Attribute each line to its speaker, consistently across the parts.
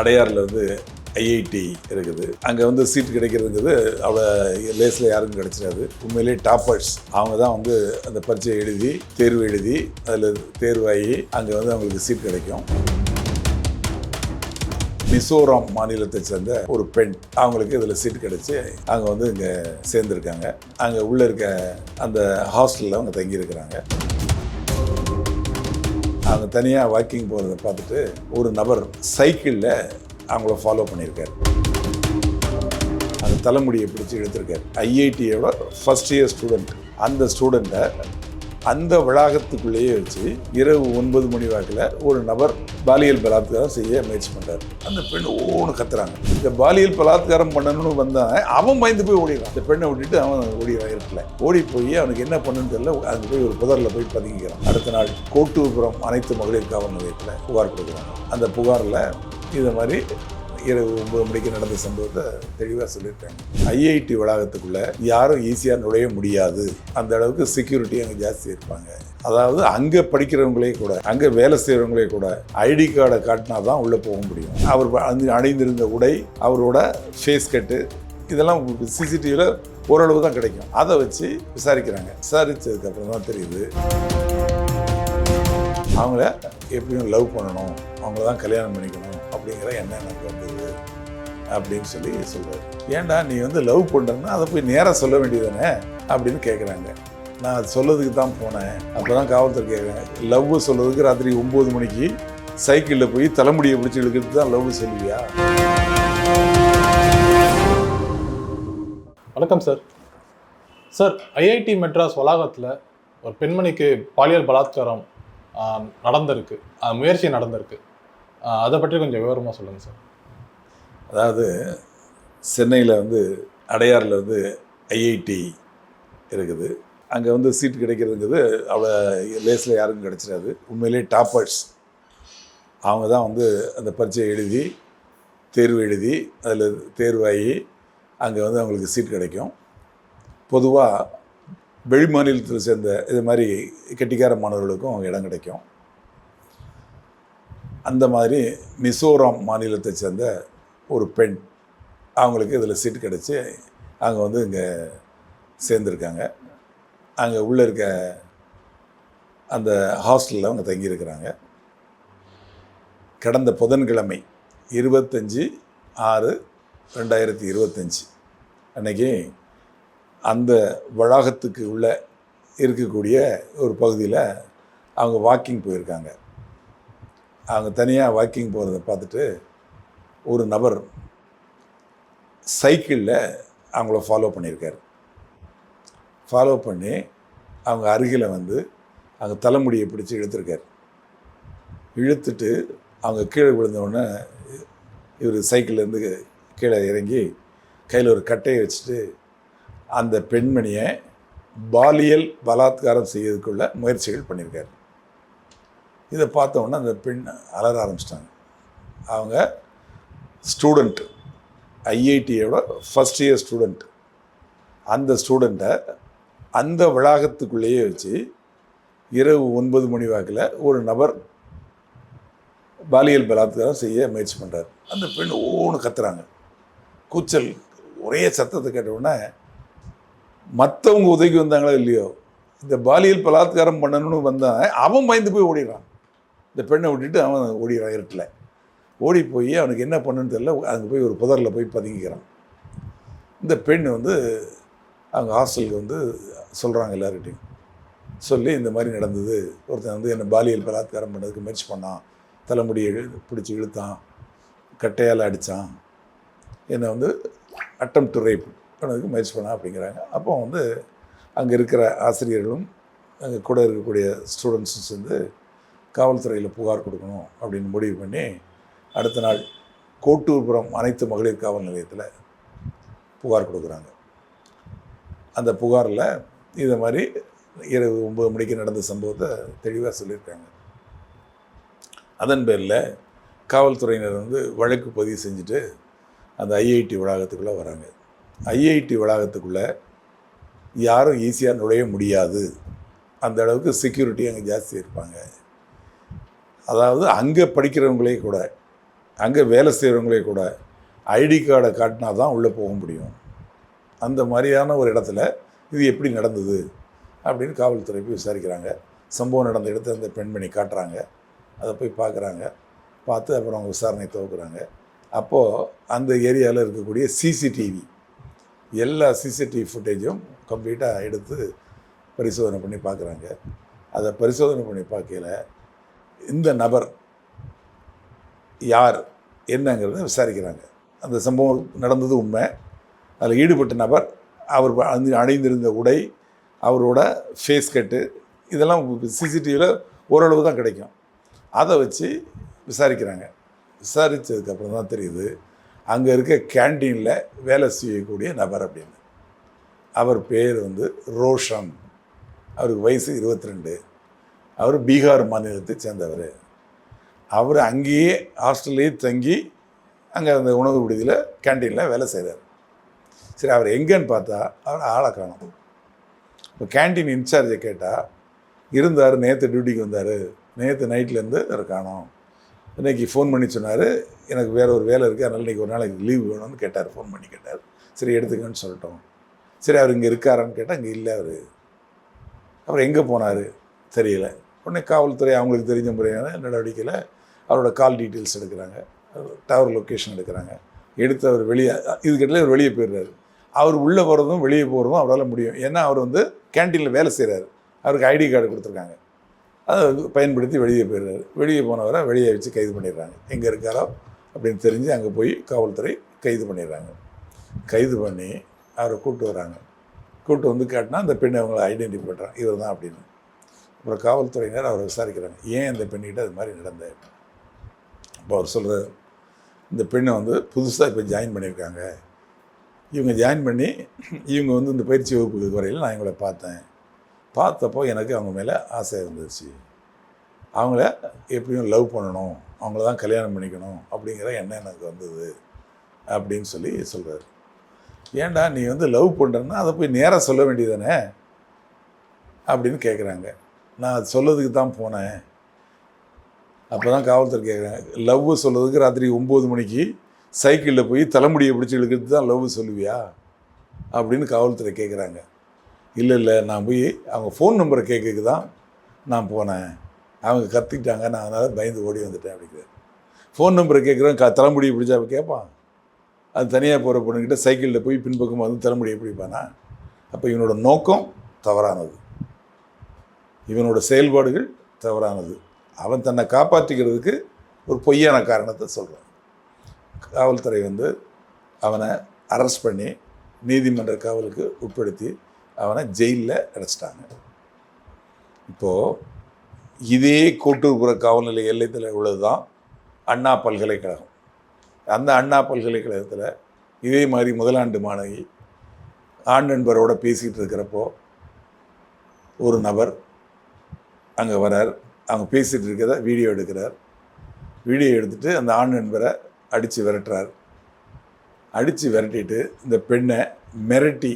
Speaker 1: அடையாரில் வந்து ஐஐடி இருக்குது. அங்கே வந்து சீட் கிடைக்கிறதுங்கிறது அவ்வளோ லேஸில் யாருக்கும் கிடைச்சிடாது. உண்மையிலே டாப்பர்ஸ். அவங்க தான் வந்து அந்த பரீட்சை எழுதி தேர்வு எழுதி அதில் தேர்வாகி அங்கே வந்து அவங்களுக்கு சீட் கிடைக்கும். மிசோரம் மாநிலத்தை சேர்ந்த ஒரு பெண் அவங்களுக்கு இதில் சீட் கிடைச்சி அங்கே வந்து இங்கே சேர்ந்துருக்காங்க. அங்கே உள்ளே இருக்க அந்த ஹாஸ்டலில் அவங்க தங்கியிருக்கிறாங்க. அவங்க தனியாக வாக்கிங் போகிறத பார்த்துட்டு ஒரு நபர் சைக்கிளில் அவங்கள ஃபாலோ பண்ணியிருக்கார். அந்த தலைமுடியை பிடிச்சி எடுத்திருக்கார் ஐஐடியோட ஃபஸ்ட் இயர் ஸ்டூடெண்ட் அந்த ஸ்டூடெண்ட்டை அந்த வளாகத்துக்குள்ளேயே வச்சு இரவு ஒன்பது மணி வாக்கில் ஒரு நபர் பாலியல் பலாத்காரம் செய்ய முயற்சி பண்ணுறாரு அந்த பெண் ஓன்னு கத்துறாங்க. இந்த பாலியல் பலாத்காரம் பண்ணணும்னு வந்தாங்க அவன் பயந்து போய் ஓடிடுறான். அந்த பெண்ணை விட்டுட்டு அவன் ஓடிடுறான் இருக்கல ஓடி போய் அவனுக்கு என்ன பண்ணுன்னு தெரியல. அங்கே போய் ஒரு புதரில் போய் பதுங்கிக்கிறான். அடுத்த நாள் கோட்டூர்புரம் அனைத்து மகளிர் காவல் நிலையத்தில் புகார் கொடுக்குறாங்க. அந்த புகாரில் இது மாதிரி இரவு ஒன்பது மணிக்கு நடந்த சம்பவத்தை தெளிவாக சொல்லியிருக்காங்க. ஐஐடி வளாகத்துக்குள்ள யாரும் ஈஸியாக நுழைய முடியாது. அந்த அளவுக்கு செக்யூரிட்டி அங்கே ஜாஸ்தி இருப்பாங்க. அதாவது அங்கே படிக்கிறவங்களே கூட அங்கே வேலை செய்கிறவங்களே கூட ஐடி கார்டை காட்டினா தான் உள்ளே போக முடியும். அவர் அணிந்திருந்த உடை அவரோட ஃபேஸ் கட்டு இதெல்லாம் சிசிடிவியில் ஓரளவு தான் கிடைக்கும். அதை வச்சு விசாரிக்கிறாங்க. விசாரித்ததுக்கப்புறம் தான் தெரியுது. அவங்கள எப்படியும் லவ் பண்ணணும். அவங்கள தான் கல்யாணம் பண்ணிக்கணும். அப்படிங்கிற எண்ணம் எனக்கு வந்தது அப்படின்னு சொல்லி சொல்கிறார் ஏன்டா நீ வந்து லவ் பண்ணுறன்னா அதை போய் நேராக சொல்ல வேண்டியதானே அப்படின்னு கேட்குறாங்க நான் அது சொல்லதுக்கு தான் போனேன். அப்போ தான் காவல்துறை கேட்குறேன் லவ் சொல்கிறதுக்கு ராத்திரி ஒம்பது மணிக்கு சைக்கிளில் போய் தலைமுடியை பிடிச்சி இழுக்கிறது தான் லவ் சொல்லுவியா?
Speaker 2: வணக்கம் சார் சார் ஐஐடி மெட்ராஸ் வளாகத்தில் ஒரு பெண்மணிக்கு பாலியல் பலாத்காரம் நடந்திருக்கு. முயற்சி நடந்திருக்கு. அதை பற்றி கொஞ்சம் விவரமாக சொல்லுங்கள் சார்.
Speaker 1: அதாவது சென்னையில் வந்து அடையாறில் வந்து ஐஐடி இருக்குது. அங்கே வந்து சீட் கிடைக்கிறதுங்கிறது அவ்வளோ லேஸில் யாருக்கும் கிடைச்சிடாது. உண்மையிலேயே டாப்பர்ஸ். அவங்க தான் வந்து அந்த பரீட்சை எழுதி தேர்வு எழுதி அதில் தேர்வாகி அங்கே வந்து அவங்களுக்கு சீட் கிடைக்கும். பொதுவாக வெளி மாநிலத்தில் சேர்ந்த இது மாதிரி கெட்டிக்கார மாணவர்களுக்கும் இடம் கிடைக்கும். அந்த மாதிரி மிசோரம் மாநிலத்தை சேர்ந்த ஒரு பெண் அவங்களுக்கு இதில் சீட் கிடச்சி அவங்க வந்து இங்கே சேர்ந்துருக்காங்க. அங்கே உள்ளே இருக்க அந்த ஹாஸ்டலில் அவங்க தங்கியிருக்கிறாங்க. கடந்த புதன்கிழமை இருபத்தஞ்சி ஆறு ரெண்டாயிரத்தி இருபத்தஞ்சி அன்னைக்கு அந்த வளாகத்துக்கு உள்ள இருக்கக்கூடிய ஒரு பகுதியில் அவங்க வாக்கிங் போயிருக்காங்க. அவங்க தனியாக வாக்கிங் போகிறத பார்த்துட்டு ஒரு நபர் சைக்கிளில் அவங்கள ஃபாலோ பண்ணியிருக்கார். ஃபாலோ பண்ணி அவங்க அருகில் வந்து அவங்க தலைமுடியை பிடிச்சி இழுத்துருக்கார். இழுத்துட்டு அவங்க கீழே விழுந்தவுடனே இவர் சைக்கிள்லேருந்து கீழே இறங்கி கையில் ஒரு கட்டையை வச்சுட்டு அந்த பெண்மணியை பாலியல் பலாத்காரம் செய்யறதுக்குள்ள முயற்சிகள் பண்ணியிருக்காரு. இதை பார்த்த உடனே அந்த பெண் அலற ஆரம்பிச்சிட்டாங்க. அவங்க ஸ்டூடெண்ட்டு ஐஐடியோட ஃபஸ்ட் இயர் ஸ்டூடெண்ட் அந்த ஸ்டூடெண்ட்டை அந்த வளாகத்துக்குள்ளேயே வச்சு இரவு ஒன்பது மணி வாக்கில் ஒரு நபர் பாலியல் பலாத்காரம் செய்ய முயற்சி பண்ணுறார் அந்த பெண் ஓன்னு கத்துறாங்க. கூச்சல் ஒரே சத்தத்தை கேட்டவுடனே மற்றவங்க உதவி வந்தாங்களோ இல்லையோ? இந்த பாலியல் பலாத்காரம் பண்ணணும்னு வந்தான் அவன் பயந்து போய் ஓடிடுறான். இந்த பெண்ணை விட்டுட்டு அவன் ஓடிடுறான் இருட்டில். ஓடி போய் அவனுக்கு என்ன பண்ணுன்னு தெரியல அங்கே போய் ஒரு புதரில் போய் பதுங்கிக்கிறான். இந்த பெண் வந்து அவங்க ஹாஸ்டலுக்கு வந்து சொல்கிறாங்க எல்லார்கிட்டையும். சொல்லி இந்த மாதிரி நடந்தது. ஒருத்தன் வந்து என்னை பாலியல் பலாத்காரம் பண்ணதுக்கு முயற்சி பண்ணான். தலைமுடியை பிடிச்சி இழுத்தான். கட்டையால் அடித்தான். என்னை வந்து அட்டம் டு ரேப் பண்ணதுக்கு முயற்சி பண்ணான் அப்படிங்கிறாங்க. அப்போ வந்து அங்கே இருக்கிற ஆசிரியர்களும் அங்கே கூட இருக்கக்கூடிய ஸ்டூடெண்ட்ஸும் சேர்ந்து காவல்துறையில் புகார் கொடுக்கணும் அப்படின்னு முடிவு பண்ணி அடுத்த நாள் கோட்டூர்புரம் அனைத்து மகளிர் காவல் நிலையத்தில் புகார் கொடுக்குறாங்க. அந்த புகாரில் இதை மாதிரி இரவு ஒம்பது மணிக்கு நடந்த சம்பவத்தை தெளிவாக சொல்லியிருக்காங்க. அதன் பேரில் காவல்துறையினர் வந்து வழக்கு பதிவு செஞ்சுட்டு அந்த ஐஐடி வளாகத்துக்குள்ளே வராங்க. ஐஐடி வளாகத்துக்குள்ளே யாரும் ஈஸியாக நுழைய முடியாது. அந்த அளவுக்கு செக்யூரிட்டி அங்கே ஜாஸ்தி இருப்பாங்க. அதாவது அங்கே படிக்கிறவங்களே கூட அங்கே வேலை செய்கிறவங்களே கூட ஐடி கார்டை காட்டினா தான் உள்ளே போக முடியும். அந்த மாதிரியான ஒரு இடத்துல இது எப்படி நடந்தது அப்படின்னு காவல்துறை போய் விசாரிக்கிறாங்க. சம்பவம் நடந்த இடத்த அந்த பெண்மணி காட்டுறாங்க. அதை போய் பார்க்குறாங்க. பார்த்து அப்புறம் அவங்க விசாரணை துவக்குறாங்க. அப்போது அந்த ஏரியாவில் இருக்கக்கூடிய சிசிடிவி எல்லா சிசிடிவி ஃபுட்டேஜும் கம்ப்ளீட்டாக எடுத்து பரிசோதனை பண்ணி பார்க்குறாங்க. அதை பரிசோதனை பண்ணி பார்க்கையில இந்த நபர் யார் என்னங்கிறத விசாரிக்கிறாங்க. அந்த சம்பவம் நடந்தது உண்மை. அதில் ஈடுபட்ட நபர் அவர் அணி அணிந்திருந்த உடை அவரோட ஃபேஸ் கட்டு இதெல்லாம் சிசிடிவியில் ஓரளவு தான் கிடைக்கும். அதை வச்சு விசாரிக்கிறாங்க. விசாரித்ததுக்கப்புறம் தான் தெரியுது அங்கே இருக்க கேண்டீனில் வேலை செய்யக்கூடிய நபர் அப்படின்னு. அவர் பேர் வந்து ரோஷன் அவருக்கு வயசு 22 அவர் பீகார் மாநிலத்தை சேர்ந்தவர். அவர் அங்கேயே ஹாஸ்டல்லையே தங்கி அங்கே அந்த உணவு விடுதியில் கேண்டீனில் வேலை செய்கிறார் சரி அவர் எங்கேன்னு பார்த்தா அவர் ஆளை காணும் இப்போ கேண்டீன் இன்சார்ஜை கேட்டால் இருந்தார் நேற்று டியூட்டிக்கு வந்தார். நேற்று நைட்லேருந்து அவர் காணோம். இன்றைக்கி ஃபோன் பண்ணி சொன்னார் எனக்கு வேறு ஒரு வேலை இருக்குது அதனால் இன்றைக்கி ஒரு நாளைக்கு லீவ் வேணும்னு கேட்டார் ஃபோன் பண்ணி கேட்டார். சரி எடுத்துக்கன்னு சொல்லிட்டோம். சரி அவர் இங்கே இருக்காரான்னு கேட்டால் இங்கே இல்லை அவர். அவர் எங்கே போனார்? தெரியல. உடனே காவல்துறை அவங்களுக்கு தெரிஞ்ச முறையான நடவடிக்கையில் அவரோட கால் டீட்டெயில்ஸ் எடுக்கிறாங்க. டவர் லொக்கேஷன் எடுக்கிறாங்க. எடுத்து அவர் வெளியே இதுக்கிட்ட அவர் வெளியே போயிடுறாரு. அவர் உள்ளே போகிறதும் வெளியே போகிறதும் அவரால் முடியும். ஏன்னா அவர் வந்து கேண்டீனில் வேலை செய்கிறாரு அவருக்கு ஐடி கார்டு கொடுத்துருக்காங்க. அதை பயன்படுத்தி வெளியே போயிடுறாரு. வெளியே போனவரை வெளியே வச்சு கைது பண்ணிடுறாங்க. எங்கே இருக்காரோ அப்படின்னு தெரிஞ்சு அங்கே போய் காவல்துறை கைது பண்ணிடுறாங்க. கைது பண்ணி அவரை கூப்பிட்டு வராங்க. கூப்பிட்டு வந்து காட்டினா அந்த பெண்ணை அவங்கள ஐடென்டிஃபை பண்ணுறாங்க இவர் தான் அப்படின்னு. அப்புறம் காவல்துறையினர் அவரை விசாரிக்கிறாங்க. ஏன் இந்த பெண்ணிட்ட அது மாதிரி நடந்த அப்போ அவர் சொல்கிறார் இந்த பெண்ணை வந்து புதுசாக இப்போ ஜாயின் பண்ணியிருக்காங்க. இவங்க ஜாயின் பண்ணி இவங்க வந்து இந்த பயிற்சி வகுப்புக்கு வரையில் நான் இவங்களை பார்த்தேன். பார்த்தப்போ எனக்கு அவங்க மேலே ஆசை இருந்துச்சு. அவங்கள எப்படியும் லவ் பண்ணணும். அவங்கள தான் கல்யாணம் பண்ணிக்கணும். அப்படிங்கிற எண்ணம் எனக்கு வந்தது. அப்படின்னு சொல்லி சொல்கிறார் ஏன்டா நீ வந்து லவ் பண்ணுறன்னா அதை போய் நேராக சொல்ல வேண்டியதானே அப்படின்னு கேட்குறாங்க நான் அது சொல்லதுக்கு தான் போனேன். அப்போ தான் காவல்துறை கேட்குறேன் லவ் சொல்கிறதுக்கு ராத்திரி ஒம்பது மணிக்கு சைக்கிளில் போய் தலைமுடியை பிடிச்சி இழுக்கிறது தான் லவ் சொல்லுவியா? அப்படின்னு காவல்துறை கேட்குறாங்க இல்லை இல்லை நான் போய் அவங்க ஃபோன் நம்பரை கேட்கறதுக்கு தான் நான் போனேன். அவங்க கத்திக்கிட்டாங்க நான் அதனால் பயந்து ஓடி வந்துட்டேன் அப்படிங்கிறேன் ஃபோன் நம்பரை கேட்குறேன் க தலைமுடியை பிடிச்சா கேட்பான் அது தனியாக போகிற பொண்ணுக்கிட்ட சைக்கிளில் போய் பின்பக்கம் வந்து தலைமுடியை பிடிப்பானா? அப்போ இவனோட நோக்கம் தவறானது. இவனோட செயல்பாடுகள் தவறானது. அவன் தன்னை காப்பாற்றிக்கிறதுக்கு ஒரு பொய்யான காரணத்தை சொல்கிறான் காவல்துறை வந்து அவனை அரெஸ்ட் பண்ணி நீதிமன்ற காவலுக்கு உட்படுத்தி அவனை ஜெயிலில் அடைச்சிட்டாங்க. இப்போது இதே கோட்டூர்புர காவல்நிலை எல்லைத்தில் உள்ளது தான் அண்ணா பல்கலைக்கழகம். அந்த அண்ணா பல்கலைக்கழகத்தில் இதே மாதிரி முதலாண்டு மாணவி ஆண் நண்பரோட பேசிகிட்டு இருக்கிறப்போ ஒரு நபர் அங்கே வரார். அவங்க பேசிகிட்டு இருக்கிறத வீடியோ எடுக்கிறார். வீடியோ எடுத்துகிட்டு அந்த ஆண் நண்பரை அடித்து விரட்டுறார். அடித்து விரட்டிட்டு இந்த பெண்ணை மிரட்டி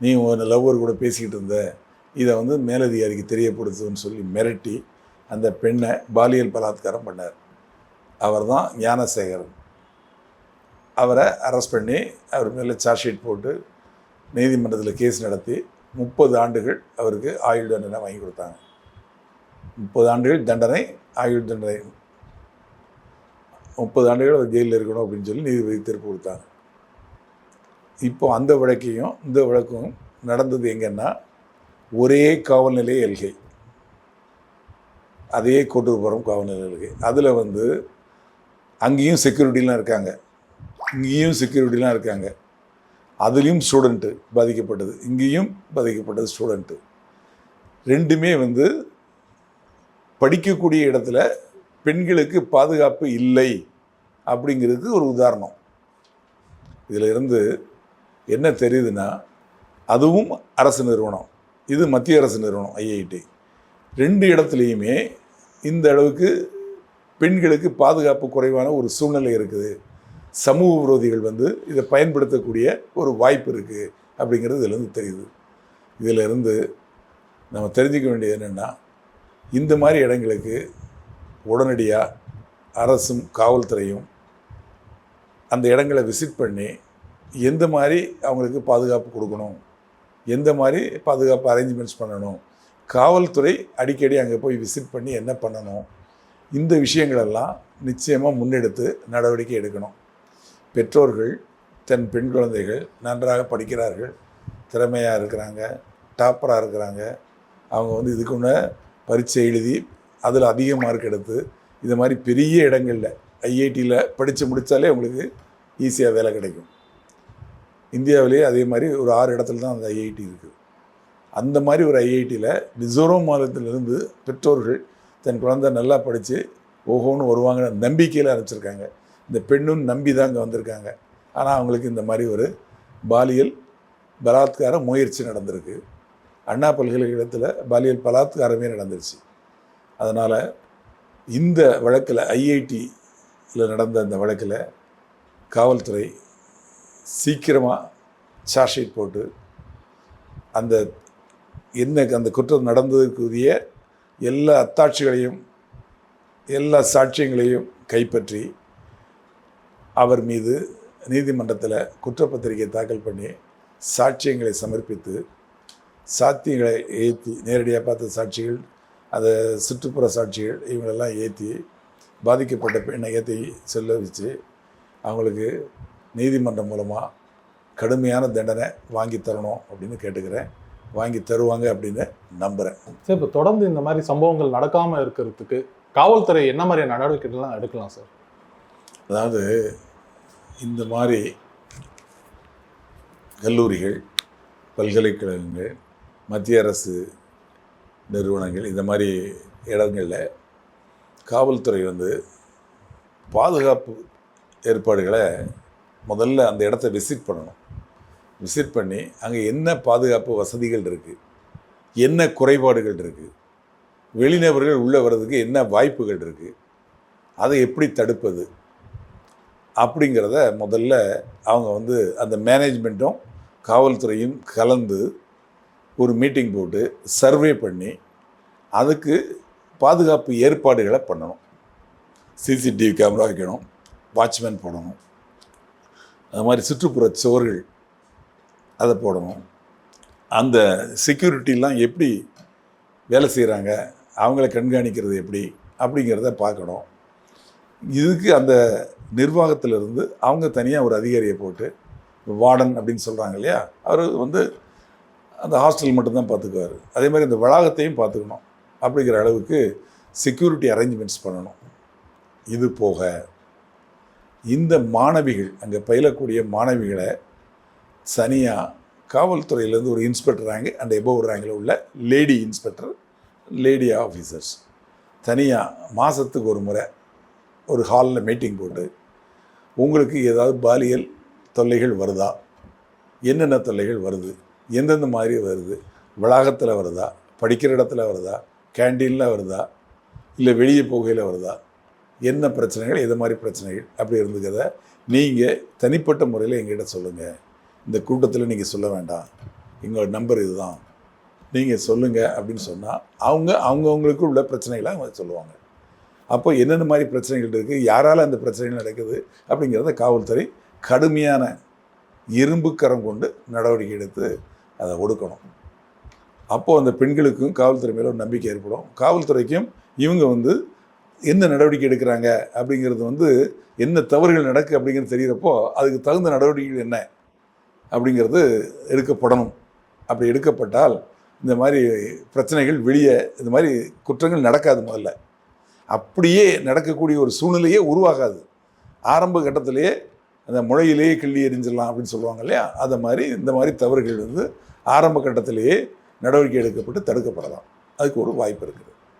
Speaker 1: நீ ஒரு லவ்வர் கூட பேசிக்கிட்டு இருந்த இதை வந்து மேலதிகாரிக்கு தெரியப்படுத்துன்னு சொல்லி மிரட்டி அந்த பெண்ணை பாலியல் பலாத்காரம் பண்ணார். அவர் தான் ஞானசேகரன். அவரை அரெஸ்ட் பண்ணி அவர் மேலே சார்ஜ் ஷீட் போட்டு நீதிமன்றத்தில் கேஸ் நடத்தி முப்பது ஆண்டுகள் அவருக்கு ஆயுள் தண்டனை வாங்கி கொடுத்தாங்க. முப்பது ஆண்டுகள் தண்டனை ஆயுள் தண்டனை. முப்பது ஆண்டுகள் அவர் ஜெயிலில் இருக்கணும் அப்படின்னு சொல்லி நீதிபதி தீர்ப்பு கொடுத்தாங்க. இப்போ அந்த வழக்கையும் இந்த வழக்கும் நடந்தது எங்கன்னா ஒரே காவல் நிலைய எல்கை. அதையே கொண்டு போகிறோம் காவல் நிலைய எல்கை. அதில் வந்து அங்கேயும் செக்யூரிட்டிலாம் இருக்காங்க. இங்கேயும் செக்யூரிட்டிலாம் இருக்காங்க. அதுலேயும் ஸ்டூடெண்ட்டு பாதிக்கப்பட்டது. இங்கேயும் பாதிக்கப்பட்டது ஸ்டூடெண்ட்டு. ரெண்டுமே வந்து படிக்கக்கூடிய இடத்துல பெண்களுக்கு பாதுகாப்பு இல்லை அப்படிங்கிறதுக்கு ஒரு உதாரணம். இதில் இருந்து என்ன தெரியுதுன்னா அதுவும் அரசு நிறுவனம். இது மத்திய அரசு நிறுவனம் ஐஐடி ரெண்டு இடத்துலையுமே இந்த அளவுக்கு பெண்களுக்கு பாதுகாப்பு குறைவான ஒரு சூழ்நிலை இருக்குது. சமூக விரோதிகள் வந்து இதை பயன்படுத்தக்கூடிய ஒரு வாய்ப்பு இருக்குது அப்படிங்கிறது இதிலேருந்து தெரியுது. இதிலிருந்து நம்ம தெரிஞ்சுக்க வேண்டியது என்னென்னா இந்த மாதிரி இடங்களுக்கு உடனடியாக அரசும் காவல்துறையும் அந்த இடங்களை விசிட் பண்ணி எந்த மாதிரி அவங்களுக்கு பாதுகாப்பு கொடுக்கணும்? எந்த மாதிரி பாதுகாப்பு அரேஞ்ச்மெண்ட்ஸ் பண்ணணும்? காவல்துறை அடிக்கடி அங்கே போய் விசிட் பண்ணி என்ன பண்ணணும்? இந்த விஷயங்களெல்லாம் நிச்சயமாக முன்னெடுத்து நடவடிக்கை எடுக்கணும். பெற்றோர்கள் தன் பெண் குழந்தைகள் நன்றாக படிக்கிறார்கள் திறமையாக இருக்கிறாங்க டாப்பராக இருக்கிறாங்க. அவங்க வந்து இதுக்குன்னு பரீட்சை எழுதி அதில் அதிக மார்க் எடுத்து இது மாதிரி பெரிய இடங்களில் ஐஐடியில் படித்து முடித்தாலே உங்களுக்கு ஈஸியாக வேலை கிடைக்கும். இந்தியாவிலேயே அதே மாதிரி ஒரு ஆறு இடத்துல தான் அந்த ஐஐடி இருக்குது அந்த மாதிரி ஒரு ஐஐடியில் மிசோரம் மாநிலத்திலிருந்து பெற்றோர்கள் தன் குழந்தை நல்லா படித்து ஓஹோன்னு வருவாங்கன்னு நம்பிக்கையில் அனுப்பிச்சிருக்காங்க. இந்த பெண்ணும் நம்பி தான் இங்கே வந்திருக்காங்க. ஆனால் அவங்களுக்கு இந்த மாதிரி ஒரு பாலியல் பலாத்கார முயற்சி நடந்திருக்கு. அண்ணா பல்கலைக்கழகத்தில் பாலியல் பலாத்காரமே நடந்துருச்சு. அதனால் இந்த வழக்கில் ஐஐடியில் நடந்த அந்த வழக்கில் காவல்துறை சீக்கிரமாக சார்ஜ் ஷீட் போட்டு அந்த என்ன அந்த குற்றம் நடந்ததற்குரிய எல்லா அத்தாட்சிகளையும் எல்லா சாட்சியங்களையும் கைப்பற்றி அவர் மீது நீதிமன்றத்தில் குற்றப்பத்திரிகை தாக்கல் பண்ணி சாட்சியங்களை சமர்ப்பித்து சாத்தியங்களை ஏற்றி நேரடியாக பார்த்த சாட்சிகள் அதை சுற்றுப்புற சாட்சிகள் இவங்களெல்லாம் ஏற்றி பாதிக்கப்பட்ட பெண்ணை ஏற்றி சொல்ல வச்சு அவங்களுக்கு நீதிமன்றம் மூலமாக கடுமையான தண்டனை வாங்கி தரணும் அப்படின்னு கேட்டுக்கிறேன். வாங்கி தருவாங்க அப்படின்னு நம்புகிறேன்
Speaker 2: சார் இப்போ தொடர்ந்து இந்த மாதிரி சம்பவங்கள் நடக்காமல் இருக்கிறதுக்கு காவல்துறை என்ன மாதிரியான நடவடிக்கைகள்லாம் எடுக்கலாம் சார்?
Speaker 1: அதாவது இந்த மாதிரி கல்லூரிகள் பல்கலைக்கழகங்கள் மத்திய அரசு நிறுவனங்கள் இந்த மாதிரி இடங்களில் காவல்துறை வந்து பாதுகாப்பு ஏற்பாடுகளை முதல்ல அந்த இடத்த விசிட் பண்ணணும். விசிட் பண்ணி அங்கே என்ன பாதுகாப்பு வசதிகள் இருக்குது என்ன குறைபாடுகள் இருக்குது வெளிநபர்கள் உள்ளே வர்றதுக்கு என்ன வாய்ப்புகள் இருக்குது அதை எப்படி தடுப்பது? அப்படிங்கிறத முதல்ல அவங்க வந்து அந்த மேனேஜ்மெண்ட்டும் காவல்துறையும் கலந்து ஒரு மீட்டிங் போட்டு சர்வே பண்ணி அதுக்கு பாதுகாப்பு ஏற்பாடுகளை பண்ணணும். சிசிடிவி கேமரா வைக்கணும் வாட்ச்மேன் போடணும். அது மாதிரி சுற்றுப்புற சுவர்கள் அதை போடணும். அந்த செக்யூரிட்டிலாம் எப்படி வேலை செய்கிறாங்க அவங்கள கண்காணிக்கிறது எப்படி அப்படிங்கிறத பார்க்கணும். இதுக்கு அந்த நிர்வாகத்திலிருந்து அவங்க தனியாக ஒரு அதிகாரியை போட்டு வார்டன் அப்படின்னு சொல்கிறாங்க இல்லையா? அவர் வந்து அந்த ஹாஸ்டல் மட்டும்தான் பார்த்துக்குவார். அதே மாதிரி இந்த வளாகத்தையும் பார்த்துக்கணும். அப்படிங்கிற அளவுக்கு செக்யூரிட்டி அரேஞ்ச்மெண்ட்ஸ் பண்ணணும். இது போக இந்த மாணவிகள் அங்கே பயிலக்கூடிய மாணவிகளை சனியாக காவல்துறையிலேருந்து ஒரு இன்ஸ்பெக்டர் ரேங்க் அண்ட் எபோவ் ரேங்கில் உள்ள லேடி இன்ஸ்பெக்டர் லேடி ஆஃபீஸர்ஸ் தனியாக மாதத்துக்கு ஒரு முறை ஒரு ஹாலில் மீட்டிங் போட்டு உங்களுக்கு ஏதாவது பாலியல் தொல்லைகள் வருதா? என்னென்ன தொல்லைகள் வருது? எந்தெந்த மாதிரி வருது? வளாகத்தில் வருதா? படிக்கிற இடத்துல வருதா? கேண்டீனில் வருதா? இல்லை வெளியே போகையில் வருதா? என்ன பிரச்சனைகள்? எது மாதிரி பிரச்சனைகள்? அப்படி இருந்துக்கிறத நீங்கள் தனிப்பட்ட முறையில் எங்கிட்ட சொல்லுங்கள் இந்த கூட்டத்தில் நீங்கள் சொல்ல வேண்டாம். எங்களோட நம்பர் இதுதான். நீங்கள் சொல்லுங்கள் அப்படின்னு சொன்னால் அவங்க அவங்கவுங்களுக்கு உள்ள பிரச்சனைகளை அவங்க சொல்லுவாங்க. அப்போ என்னென்ன மாதிரி பிரச்சனைகள் இருக்குது யாரால் அந்த பிரச்சனைகள் நடக்குது? அப்படிங்கிறத காவல்துறை கடுமையான இரும்புக்கரம் கொண்டு நடவடிக்கை எடுத்து அதை ஒடுக்கணும். அப்போது அந்த பெண்களுக்கும் காவல்துறை மேலே ஒரு நம்பிக்கை ஏற்படும். காவல்துறைக்கும் இவங்க வந்து என்ன நடவடிக்கை எடுக்கிறாங்க அப்படிங்கிறது வந்து என்ன தவறுகள் நடக்கு அப்படிங்கிறது தெரிகிறப்போ அதுக்கு தகுந்த நடவடிக்கைகள் என்ன அப்படிங்கிறது எடுக்கப்படணும். அப்படி எடுக்கப்பட்டால் இந்த மாதிரி பிரச்சனைகள் வெளியே இந்த மாதிரி குற்றங்கள் நடக்காது முதல்ல. அப்படியே நடக்கக்கூடிய ஒரு சூழ்நிலையே உருவாகாது. ஆரம்ப கட்டத்திலேயே அந்த முளையிலேயே கிள்ளி எரிஞ்சிடலாம் அப்படின்னு சொல்லுவாங்க இல்லையா? அதை மாதிரி இந்த மாதிரி தவறுகள் வந்து ஆரம்ப கட்டத்திலேயே நடவடிக்கை எடுக்கப்பட்டு தடுக்கப்படலாம். அதுக்கு ஒரு வாய்ப்பு இருக்குது.